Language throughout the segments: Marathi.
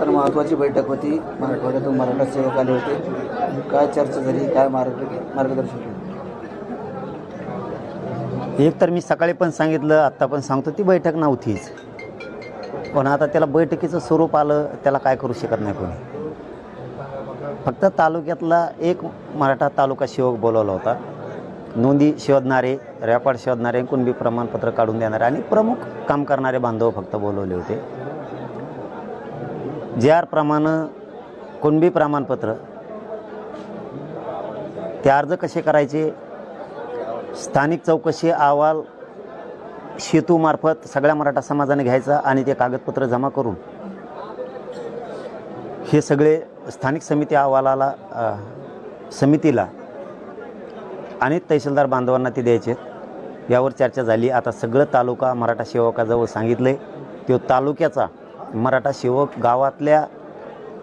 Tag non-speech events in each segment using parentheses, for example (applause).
तर महत्त्वाची बैठक होती. मराठवाड्यातून मराठा सेवक आले होते. काय चर्चा झाली? काय मार्ग मार्गदर्शन एक तर मी सकाळी पण सांगितलं आत्ता पण सांगतो ती बैठक नव्हतीच. पण आता त्याला बैठकीचं स्वरूप आलं त्याला काय करू शकत नाही कोणी. फक्त तालुक्यातला एक मराठा तालुका सेवक बोलवला होता. नोंदी शोधणारे रॅपाड शोधणारे कुणबी प्रमाणपत्र काढून देणारे आणि प्रमुख काम करणारे बांधव फक्त बोलवले होते. जे आर प्रमाणे कुणबी प्रमाणपत्र ते अर्ज कसे करायचे? स्थानिक चौकशी अहवाल सेतूमार्फत सगळ्या मराठा समाजाने घ्यायचा आणि ते कागदपत्र जमा करून. हे सगळे स्थानिक समिती अहवालाला समितीला आणि तहसीलदार बांधवांना ते द्यायचे. यावर चर्चा झाली. आता सगळं तालुका मराठा सेवकाजवळ सांगितलं आहे तो तालुक्याचा मराठा सेवक गावातल्या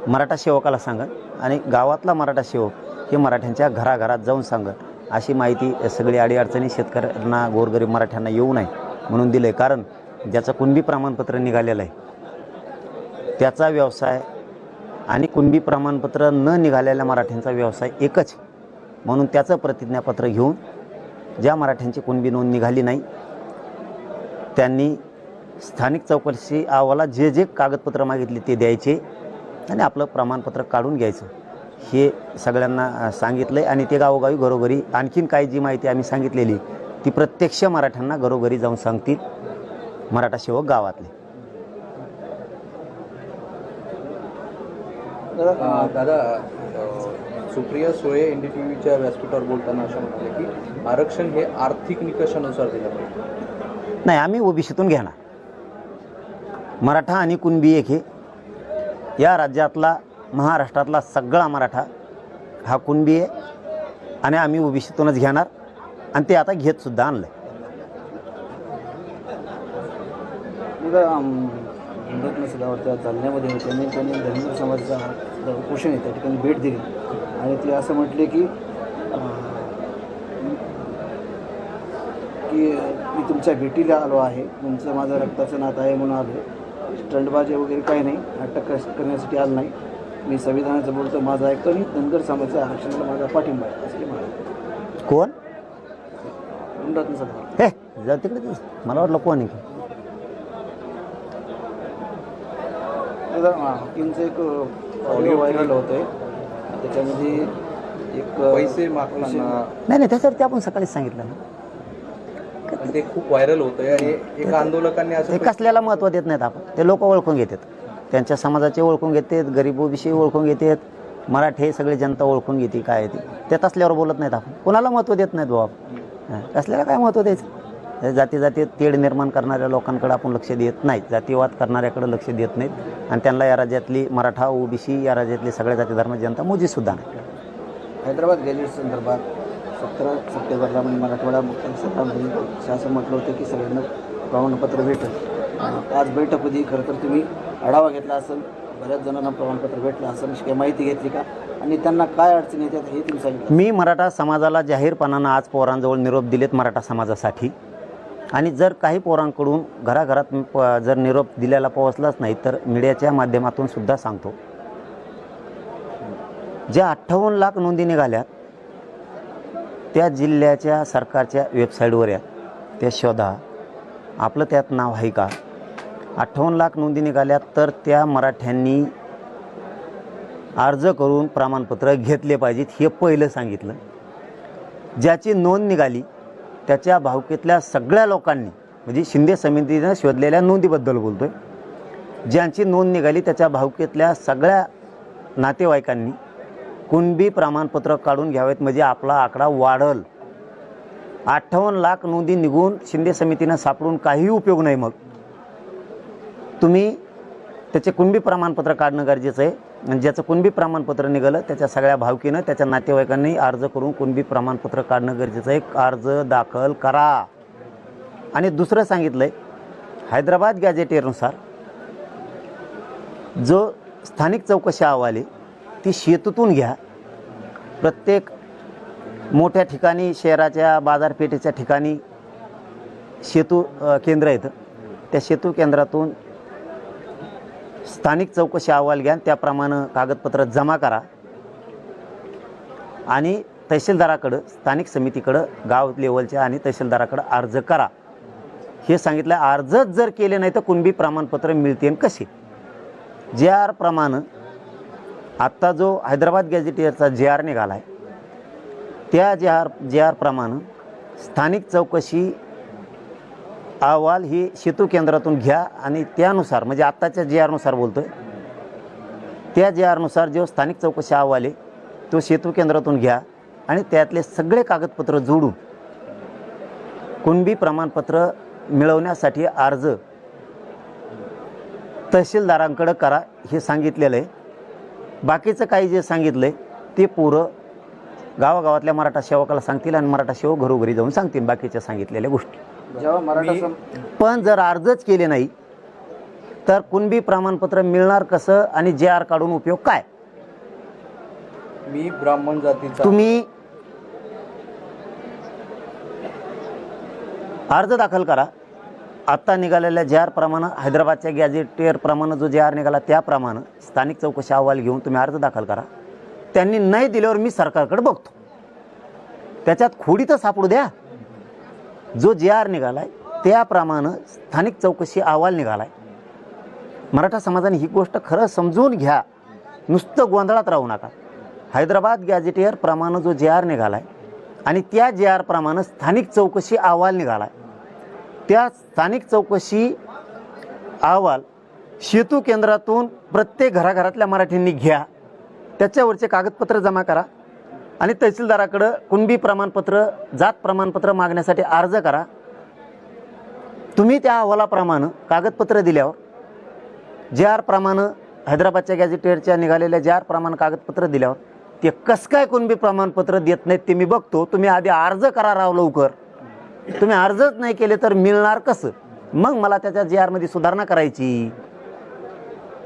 मराठा सेवकाला सांगत आणि गावातला मराठा सेवक हे मराठ्यांच्या घराघरात जाऊन सांगत अशी माहिती सगळी अडीअडचणी शेतकऱ्यांना गोरगरीब मराठ्यांना येऊ नये म्हणून दिलं आहे कारण ज्याचं कुणबी प्रमाणपत्र निघालेलं आहे त्याचा व्यवसाय आणि कुणबी प्रमाणपत्र न निघालेल्या मराठ्यांचा व्यवसाय एकच. म्हणून त्याचं प्रतिज्ञापत्र घेऊन ज्या मराठ्यांची कुणबी नोंद निघाली नाही त्यांनी स्थानिक चौकशी अहवालात जे जे कागदपत्र मागितले ते द्यायचे आणि आपलं प्रमाणपत्र काढून घ्यायचं. हे सगळ्यांना सांगितलं आहे आणि ते गावोगावी घरोघरी आणखीन काही जी माहिती आम्ही सांगितलेली ती प्रत्यक्ष मराठ्यांना घरोघरी जाऊन सांगतील मराठा सेवक गावातले. दादा Supriya Sule N D T व्हीच्या व्यासपीठावर बोलताना असं म्हणाले की आरक्षण हे आर्थिक निकषानुसार दिलं पाहिजे. नाही आम्ही ओबीसीतून घेणार. मराठा आणि कुणबी एक हे. या राज्यातला महाराष्ट्रातला सगळा मराठा हा कुणबी आहे. आणि आम्ही ओबीसीतूनच घेणार. आणि ते आता घेतसुद्धा आणलं आहे मग चालण्यामध्ये होते. आणि त्यांनी धर्म समाजाचा उपोषण आहे. त्या ठिकाणी भेट दिली. आणि ते असं म्हटले की की मी तुमच्या भेटीला आलो आहे. तुमचं माझं रक्ताचं नातं आहे म्हणून आलो स्टंटबाजी वगैरे काही नाही. अटक कस- करण्यासाठी आलं नाही. मी संविधानाचं बोलतो माझं ऐकतो आणि धनगर समाजाच्या आरक्षणाला माझा पाठिंबा आहे असं म्हणाले. कोण? गुंडातून हे जा तिकडे दिस. मला वाटलं कोण आहे? हॉकिंगचं एक ऑडिओ व्हायरल होतं आहे त्याच्यामध्ये एक पैसे मागताना नाही नाही त्याच्यावरती आपण सकाळीच सांगितलं ना. आणि ते खूप व्हायरल होतंय आणि एका आंदोलकांनी ते असं कसल्याला महत्त्व देत नाहीत आपण. ते लोक ओळखून घेतात. त्यांच्या समाजाचे ओळखून घेतात गरिबोविषयी ओळखून घेतात मराठी सगळी जनता ओळखून घेते काय आहे ती. ते तसल्यावर बोलत नाहीत आपण. कोणाला महत्त्व देत नाहीत बाबा हां, कसल्याला काय महत्त्व द्यायचं? हे जाती जाती तेढ निर्माण करणाऱ्या लोकांकडे आपण लक्ष देत नाहीत. जातीवाद करणाऱ्याकडे लक्ष देत नाहीत. आणि त्यांना या राज्यातली मराठा ओबीसी या राज्यातली सगळ्या जाती धर्म जनता मोजीसुद्धा नाही. हैदराबाद गॅजेट संदर्भात सतरा सप्टेंबरला म्हणजे मराठवाडा मुख्य सभामध्ये शासन म्हटलं होतं की सगळ्यांना प्रमाणपत्र भेटेल. आणि आज बैठकमध्ये खरं तर तुम्ही आढावा घेतला असेल बऱ्याच जणांना प्रमाणपत्र भेटलं असेल अशी काही माहिती घेतली का? आणि त्यांना काय अडचणी येतात हे तुम्ही सांगितलं. मी मराठा समाजाला जाहीरपणानं आज पोरांजवळ निरोप दिलेत मराठा समाजासाठी. आणि जर काही पोरांकडून घराघरात प- जर निरोप दिलेला पोहोचलाच नाही तर मीडियाच्या माध्यमातून सुद्धा सांगतो. ज्या अठ्ठावन्न लाख नोंदी निघाल्यात त्या जिल्ह्याच्या सरकारच्या वेबसाईटवर या. त्या शोधा. आपलं त्यात नाव आहे का? अठ्ठावन्न लाख नोंदी निघाल्यात तर त्या मराठ्यांनी अर्ज करून प्रमाणपत्र घेतले पाहिजेत हे पहिलं सांगितलं. ज्याची नोंद निघाली त्याच्या भावकीतल्या सगळ्या लोकांनी म्हणजे शिंदे समितीनं शोधलेल्या नोंदीबद्दल बोलतो आहे ज्यांची नोंद निघाली त्याच्या भावकीतल्या सगळ्या नातेवाईकांनी कुणबी प्रमाणपत्र काढून घ्यावेत म्हणजे आपला आकडा वाढल. अठ्ठावन्न लाख नोंदी निघून शिंदे समितीनं सापडून काहीही उपयोग नाही मग. तुम्ही त्याचे कुणबी प्रमाणपत्र काढणं गरजेचं आहे. आणि ज्याचं कुणबी प्रमाणपत्र निघालं त्याच्या सगळ्या भावकीनं त्याच्या नातेवाईकांनी अर्ज करून कुणबी प्रमाणपत्र काढणं गरजेचं आहे. अर्ज दाखल करा. आणि दुसरं सांगितलं आहे हैदराबाद गॅजेटेरनुसार जो स्थानिक चौकशी अहवाल आहे ती शेतूतून घ्या. प्रत्येक मोठ्या ठिकाणी शहराच्या बाजारपेठेच्या ठिकाणी सेतू केंद्र येतं त्या सेतू केंद्रातून स्थानिक चौकशी अहवाल घ्या त्याप्रमाणे कागदपत्र जमा करा. आणि तहसीलदाराकडं स्थानिक समितीकडं गाव लेवलच्या आणि तहसीलदाराकडं अर्ज करा. हे सांगितलं अर्जच जर केले नाही तर कुणबी प्रमाणपत्र मिळते कसे? ज्या आर आत्ता जो हैदराबाद गॅझेटियरचा जे आर निघाला आहे त्या जे आर जे आरप्रमाणे स्थानिक चौकशी अहवाल ही सेतू केंद्रातून घ्या आणि त्यानुसार म्हणजे आत्ताच्या जे आरनुसार बोलतो आहे त्या जे आरनुसार जो स्थानिक चौकशी अहवाल आहे तो सेतू केंद्रातून घ्या आणि त्यातले सगळे कागदपत्र जोडून कुणबी प्रमाणपत्र मिळवण्यासाठी अर्ज तहसीलदारांकडं करा हे सांगितलेलं आहे. बाकीचं काही जे सांगितलं आहे ते पुरं गावागावातल्या मराठा सेवकाला सांगतील आणि मराठा सेवक घरोघरी जाऊन सांगतील बाकीच्या सांगितलेल्या गोष्टी. जेव्हा मराठा पण जर अर्जच केले नाही तर कुणबी प्रमाणपत्र मिळणार कसं आणि जे आर काढून उपयोग काय? मी ब्राह्मण जातीचा तुम्ही अर्ज दाखल करा. आत्ता निघालेल्या जे आर प्रमाणे हैदराबादच्या गॅझेटेअरप्रमाणे जो जे आर निघाला त्याप्रमाणे स्थानिक चौकशी अहवाल घेऊन तुम्ही अर्ज दाखल करा. त्यांनी नाही दिल्यावर मी सरकारकडे बघतो. त्याच्यात खोडी तर सापडू द्या. जो जे आर निघाला आहे त्याप्रमाणे स्थानिक चौकशी अहवाल निघाला आहे मराठा समाजाने ही गोष्ट खरं समजून घ्या. नुसतं गोंधळात राहू नका. हैदराबाद गॅझेटेअरप्रमाणे जो जे आर निघाला आहे आणि त्या जे आरप्रमाणे स्थानिक चौकशी अहवाल निघाला आहे त्या स्थानिक चौकशी अहवाल सेतू केंद्रातून प्रत्येक घराघरातल्या मराठींनी घ्या. त्याच्यावरचे कागदपत्र जमा करा आणि तहसीलदाराकडं कुणबी प्रमाणपत्र जात प्रमाणपत्र मागण्यासाठी अर्ज करा. तुम्ही त्या अहवालाप्रमाणे कागदपत्र दिल्यावर जे आर प्रमाणे हैदराबादच्या गॅझेटियरच्या निघालेल्या जे आर प्रमाण कागदपत्र दिल्यावर ते कसं काय कुणबी प्रमाणपत्र देत नाहीत ते मी बघतो. तुम्ही आधी अर्ज करा राव लवकर. तुम्ही अर्जच नाही केले तर मिळणार कसं? मग मला त्याच्या जे आरमध्ये सुधारणा करायची.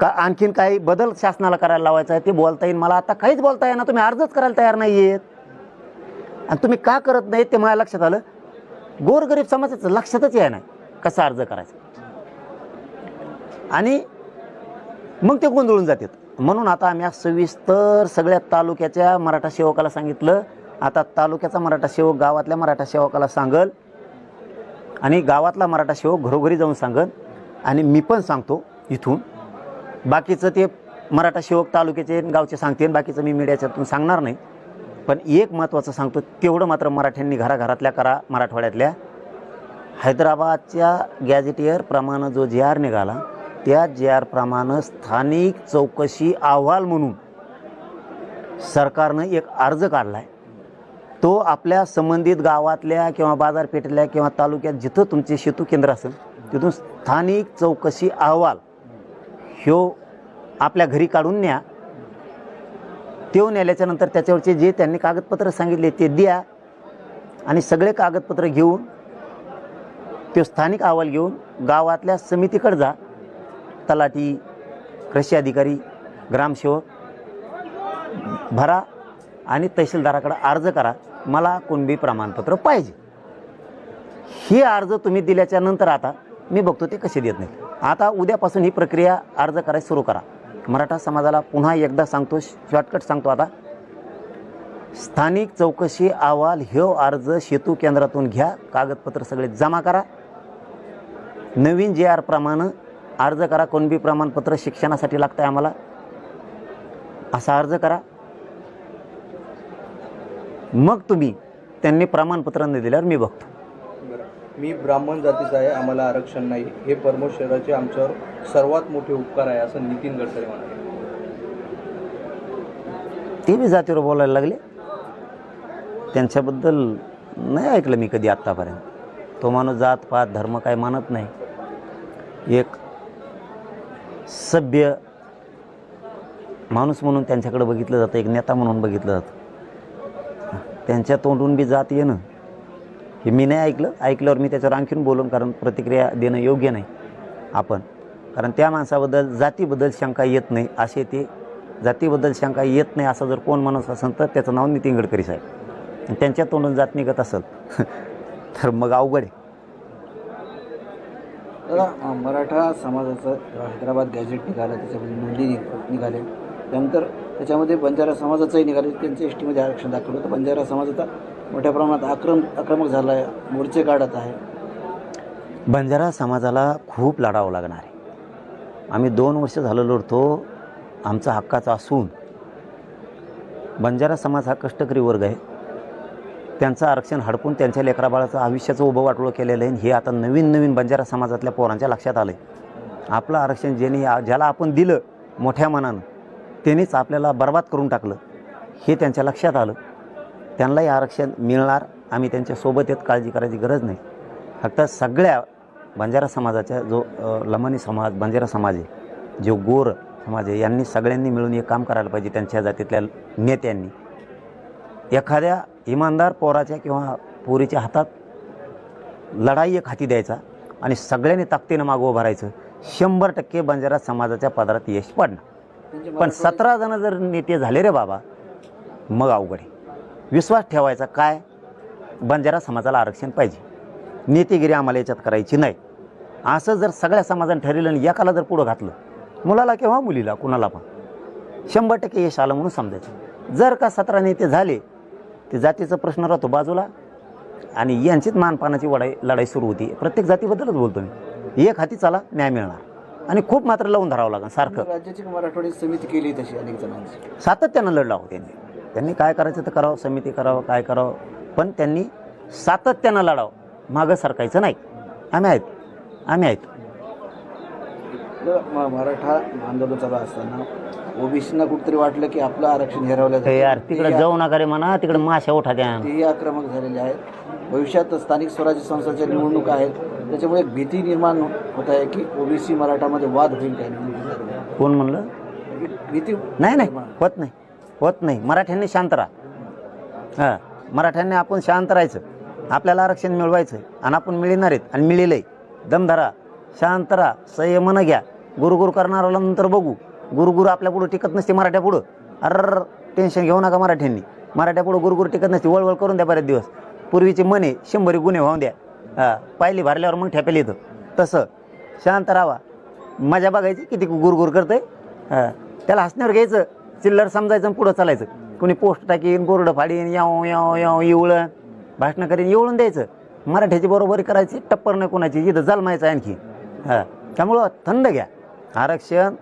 का आणखीन काही बदल शासनाला करायला लावायचा आहे ते बोलता येईल. मला आता काहीच बोलता येईना. तुम्ही अर्जच करायला तयार नाही आहेत आणि तुम्ही का करत नाहीत ते माझ्या लक्षात आलं. गोरगरीब समाजाचं लक्षातच याय नाही कसा अर्ज करायचा. आणि मग ते गोंधळून जातात. म्हणून आता आम्ही आज सविस्तर सगळ्या तालुक्याच्या मराठा सेवकाला सांगितलं. आता तालुक्याचा मराठा सेवक गावातल्या मराठा सेवकाला सांगल. आणि गावातला मराठा सेवक घरोघरी जाऊन सांगल आणि मी पण सांगतो इथून. बाकीचं ते मराठा सेवक तालुक्याचे गावचे सांगते बाकीचं मी मीडियाच्यातून सांगणार नाही. पण एक महत्त्वाचं सांगतो तेवढं मात्र मराठ्यांनी घराघरातल्या करा मराठवाड्यातल्या. हैदराबादच्या गॅझेटियर प्रमाणे जो जे आर निघाला त्या जे आर प्रमाणे स्थानिक चौकशी अहवाल म्हणून सरकारनं एक अर्ज काढला आहे तो आपल्या संबंधित गावातल्या किंवा बाजारपेठेतल्या किंवा तालुक्यात जिथं तुमचे सेतू केंद्र असेल तिथून स्थानिक चौकशी अहवाल ह्यो आपल्या घरी काढून न्या. तो नेल्याच्यानंतर त्याच्यावरचे जे त्यांनी कागदपत्र सांगितले ते द्या आणि सगळे कागदपत्र घेऊन तो स्थानिक अहवाल घेऊन गावातल्या समितीकडे जा. तलाठी कृषी अधिकारी ग्रामसेवक भरा आणि तहसीलदाराकडे अर्ज करा. मला कुणबी प्रमाणपत्र पाहिजे. हे अर्ज तुम्ही दिल्याच्या नंतर आता मी बघतो ते कसे देत नाहीत. आता उद्यापासून ही प्रक्रिया अर्ज करायला सुरू करा. मराठा समाजाला पुन्हा एकदा सांगतो शॉर्टकट सांगतो आता. स्थानिक चौकशी अहवाल ह्यो अर्ज सेतू केंद्रातून घ्या कागदपत्र सगळे जमा करा. नवीन जे आर प्रमाणं अर्ज करा कोणबी प्रमाणपत्र शिक्षणासाठी लागतं आहे आम्हाला. असा अर्ज करा. मग तुम्ही त्यांनी प्रमाणपत्र न दिल्यावर मी बघतो. मी ब्राह्मण जातीचा आहे आम्हाला आरक्षण नाही. हे परमोद शहराचे आमच्यावर सर्वात मोठे उपकार आहे असं नितीन गडकरी म्हणाले. ते बी जातीवर बोलायला लागले. त्यांच्याबद्दल नाही ऐकलं मी कधी आत्तापर्यंत तो माणूस जात पात धर्म काय मानत नाही. एक सभ्य माणूस म्हणून त्यांच्याकडे बघितलं जातं एक नेता म्हणून बघितलं जातं. त्यांच्या तोंडून बी जात येणं. हे मी नाही ऐकलं. ऐकल्यावर मी त्याच्यावर आणखीन बोलून कारण प्रतिक्रिया देणं योग्य नाही आपण. कारण त्या माणसाबद्दल जातीबद्दल शंका येत नाही असे ते जातीबद्दल शंका येत नाही असं जर कोण माणूस असेल तर त्याचं नाव नितीन गडकरी साहेब. त्यांच्या तोंडून जात निघत असेल (laughs) तर मग अवघड आहे. मराठा समाजाचं हैदराबाद गॅजेट निघालं त्याच्यामध्ये नोंदी निघाले. निघाल्या त्यानंतर त्याच्यामध्ये बंजारा समाजाचंही निघाले. त्यांचं एस टीमध्ये आरक्षण दाखवलं होतं. बंजारा समाज आता मोठ्या प्रमाणात आक्रम आक्रमक झाला आहे. मोर्चे काढत आहे. बंजारा समाजाला खूप लढावं लागणार आहे. आम्ही दोन वर्ष झालं लढतो. आमचा हक्काचा असून बंजारा समाज हा कष्टकरी वर्ग आहे. त्यांचं आरक्षण हडपून त्यांच्या लेकराबाळाचं आयुष्याचं उभं वाटोळं केलेलं आहे. हे आता नवीन नवीन बंजारा समाजातल्या पोरांच्या लक्षात आलं आहे आपलं आरक्षण ज्याने ज्याला आपण दिलं मोठ्या मनानं त्यांनीच आपल्याला बर्बाद करून टाकलं. हे त्यांच्या लक्षात आलं. त्यांनाही आरक्षण मिळणार. आम्ही त्यांच्यासोबत येत काळजी करायची गरज नाही. फक्त सगळ्या बंजारा समाजाच्या जो लमणी लमानी समाज बंजारा समाज आहे जो गोर समाज आहे यांनी सगळ्यांनी मिळून एक काम करायला पाहिजे त्यांच्या जातीतल्या नेत्यांनी. एखाद्या इमानदार पोराच्या किंवा पोरीच्या हातात लढाई एक हाती द्यायचा आणि सगळ्यांनी ताकदीनं मागवं भरायचं शंभर टक्के बंजारा समाजाच्या पदरात यश पडणार. पण सतरा जण जर नेते झाले रे बाबा मग अवघड आहे. विश्वास ठेवायचा काय? बंजारा समाजाला आरक्षण पाहिजे. नेतेगिरी आम्हाला याच्यात करायची नाही. असं जर सगळ्या समाजाने ठरवलं आणि एकाला जर पुढं घातलं मुलाला किंवा मुलीला कुणाला पण शंभर टक्के यश आलं म्हणून समजायचं. जर का सतरा नेते झाले ते जातीचा प्रश्न राहतो बाजूला आणि यांचीच मानपानाची वडाई लढाई सुरू होती. प्रत्येक जातीबद्दलच बोलतो मी. एक हाती चला न्याय मिळणार. आणि खूप मात्र लावून धरावं लागेल सारखं. राज्याची मराठवाडी समिती केली तशी अनेक जणांची. सातत्यानं लढला हो त्यांनी. त्यांनी काय करायचं तर करावं समिती करावं काय करावं. पण त्यांनी सातत्यानं लढावं. मागं सरकायचं नाही. आम्ही आहेत. आम्ही आहेत. मराठा आंदोलन चालू असताना ओबीसीना कुठेतरी वाटलं की आपलं आरक्षण हिरवलं ते यार तिकडे जाऊ नका रे म्हणा. तिकडे माशा उठा द्या. तेही आक्रमक झालेले आहेत. भविष्यात स्थानिक स्वराज्य संस्थांच्या निवडणुका आहेत. त्याच्यामुळे एक भीती निर्माण होत आहे की ओबीसी मराठामध्ये वाद होईल काय. कोण म्हणलं? एक भीती नाही नाही होत. नाही होत नाही. मराठ्यांनी शांत राहा. हां मराठ्यांनी आपण शांत राहायचं. आपल्याला आरक्षण मिळवायचं आणि आपण मिळणार आहेत आणि मिळेलंय दमधरा शांत राहा संयमनं घ्या. गुरुगुरु करणाऱ्याला नंतर बघू. गुरुगुरु आपल्या पुढं टिकत नसते मराठ्या पुढं. अर टेन्शन घेऊ नका मराठ्यांनी. मराठ्या पुढं गुरुगुरु टिकत नसते. वळवळ करून द्या बरेच दिवस. पूर्वीचे मने शंभरी गुन्हे वाहून द्या. हां पायली भरल्यावर मग ठेपेल येतं तसं. शांत राहावा मजा बघायची किती गुरगुर करतंय. हां त्याला हसण्यावर घ्यायचं. चिल्लर समजायचं आणि पुढं चालायचं. कोणी पोस्ट टाकीन बोर्ड फाडीन याव याव याव इवळण भाषणं करीन येवळून द्यायचं. मराठ्याची बरोबरी करायची टप्पर नाही कोणाची. इथं जलमायचं आणखी. हां त्यामुळं थंड घ्या. आरक्षण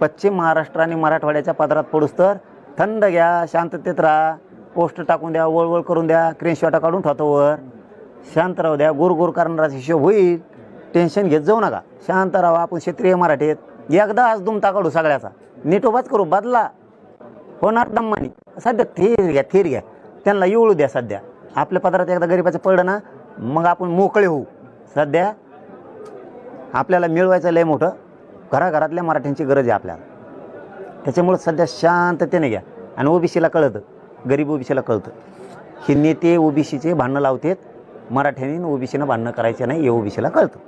पश्चिम महाराष्ट्र आणि मराठवाड्याच्या पदरात पडूस तर थंड घ्या शांततेत राहा. पोस्ट टाकून द्या वळवळ करून द्या. क्रीनशॉटा काढून ठेवतो वर. शांत राहू द्या गुरगुर करणारा हिशोब होईल. टेन्शन घेत जाऊ नका. शांत राहा आपण क्षेत्रीय मराठीत. एकदा आज दुमता काढू सगळ्याचा. नीटोबाच करू बदला. होणार दम्मानी. सध्या थेर घ्या थेर घ्या. त्यांना येऊ द्या सध्या. आपल्या पदरात एकदा गरीबाचं पडलं ना मग आपण मोकळे होऊ. सध्या आपल्याला मिळवायचं लय मोठं. घराघरातल्या मराठ्यांची गरज आहे आपल्याला. त्याच्यामुळं सध्या शांततेने घ्या. आणि ओबीसीला कळतं. गरीब ओबीसीला कळतं. हे नेते ओबीसीचे भांडणं लावतात. मराठ्यांनी ओबीसीनं भांडणं करायचे नाही हे ओबीसीला कळतं.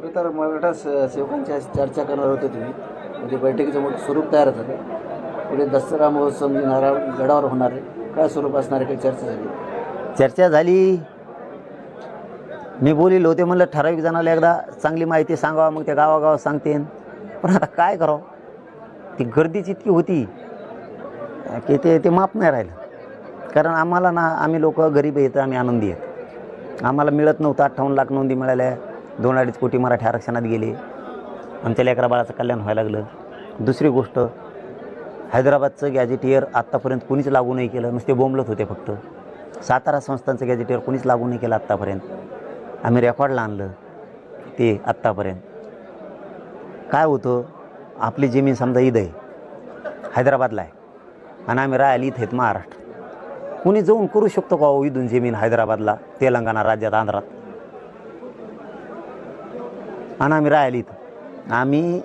खरं तर मराठा स- सेवकांची चर्चा करणार होते तुम्ही. म्हणजे बैठकीचं मोठं स्वरूप तयार झालं. पुढे दसरा महोत्सव नारळ गडावर होणार आहे. काय स्वरूप असणार आहे? काही चर्चा झाली? चर्चा झाली. मी बोलिलो होते म्हणलं ठराविक जणाला एकदा चांगली माहिती सांगावं मग त्या गावागावात सांगते पण आता काय करावं? ती गर्दीच इतकी होती की ते ते माप नाही राहिलं. कारण आम्हाला ना आम्ही लोक गरीब आहेत आम्ही आनंदी आहेत. आम्हाला मिळत नव्हतं. अठ्ठावन्न लाख नोंदी मिळाल्या. दोन अडीच कोटी मराठी आरक्षणात गेले. आमच्या लेकरा बाळाचं कल्याण व्हायला लागलं. दुसरी गोष्ट हैदराबादचं गॅजेटियर आत्तापर्यंत कुणीच लागू नाही केलं. नुसते बोंबलत होते फक्त. सातारा संस्थांचं गॅजेटियर कुणीच लागू नाही केलं आत्तापर्यंत. आम्ही रेकॉर्डला आणलं ते आत्तापर्यंत. काय होतं? आपली जमीन समजा ईद आहे. हैदराबादला आहे. आणि आम्ही राहायला इथं आहेत महाराष्ट्र. कुणी जाऊन करू शकतो का हो इथून जमीन हैदराबादला तेलंगणा राज्यात आंध्रात? आणि आम्ही राहायला इथं. आम्ही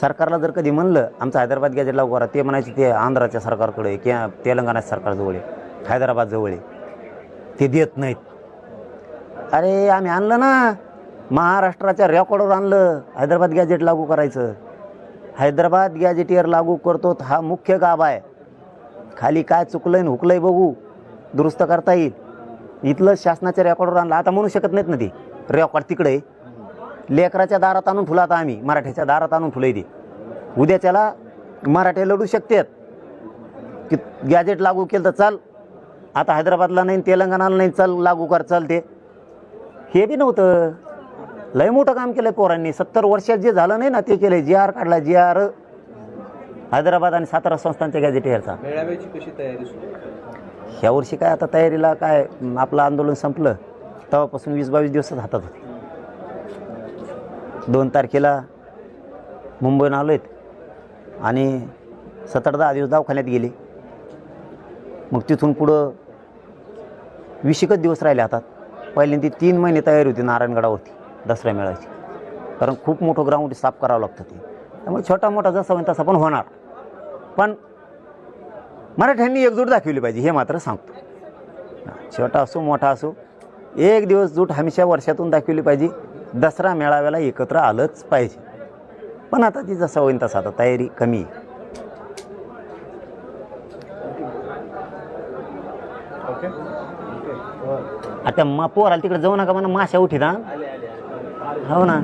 सरकारला जर कधी म्हणलं आमचं हैदराबाद गॅजेट लागू करा ते म्हणायचे ते आंध्राच्या सरकारकडे आहे किंवा तेलंगणाच्या सरकारजवळ आहे हैदराबाद जवळ आहे. ते देत नाहीत. अरे आम्ही आणलं ना महाराष्ट्राच्या रेकॉर्डवर आणलं हैदराबाद गॅजेट लागू करायचं. हैदराबाद गॅजेटियर लागू करतो हा मुख्य गाभा आहे. खाली काय चुकलंय न हुकलंय बघू. दुरुस्त करता येईल. इथलं शासनाच्या रेकॉर्डवर आणलं. आता म्हणू शकत नाहीत ना ते. रेकॉर्ड तिकडे. लेकराच्या दारात आणून फुलं आता आम्ही. मराठ्याच्या दारात आणून फुलं ते. उद्याच्याला मराठे लढू शकतात. की गॅजेट लागू केलं तर चाल. आता हैदराबादला नाही तेलंगणाला नाही चल लागू कर चालते हे बी नव्हतं. लय मोठं काम केलं पोरांनी. सत्तर वर्षात जे झालं नाही ना ते केलं जी आर काढला जी आर हैदराबाद आणि सातारा संस्थांच्या गॅजेटेअरचा मेळाव्याची कशी तयारी सुरू? ह्या वर्षी काय आता तयारीला काय आपलं आंदोलन संपलं तेव्हापासून वीस बावीस दिवसच हातात होते. दोन तारखेला मुंबईहून आलो आहेत आणि सतरा दहा दिवस दवाखान्यात गेले. मग तिथून पुढं वीस एकच दिवस राहिले हातात. पहिल्यांदा तीन महिने तयारी होती नारायणगडावरती दसऱ्या मेळाची कारण खूप मोठं ग्राउंड साफ करावं लागतं ते. त्यामुळे छोटा मोठा जसा होईल तसा पण होणार. पण मराठ्यांनी एकजूट दाखवली पाहिजे हे मात्र सांगतो. छोटा असो मोठा असो एक दिवस जूट हमेशा वर्षातून दाखवली पाहिजे दसरा मेळाव्याला एकत्र आलंच पाहिजे. पण आता ती जसं होईल तसं आता तयारी कमी आहे. आता मा पोराला तिकडे जाऊ नका म्हणा माशा उठीत हा? हो ना.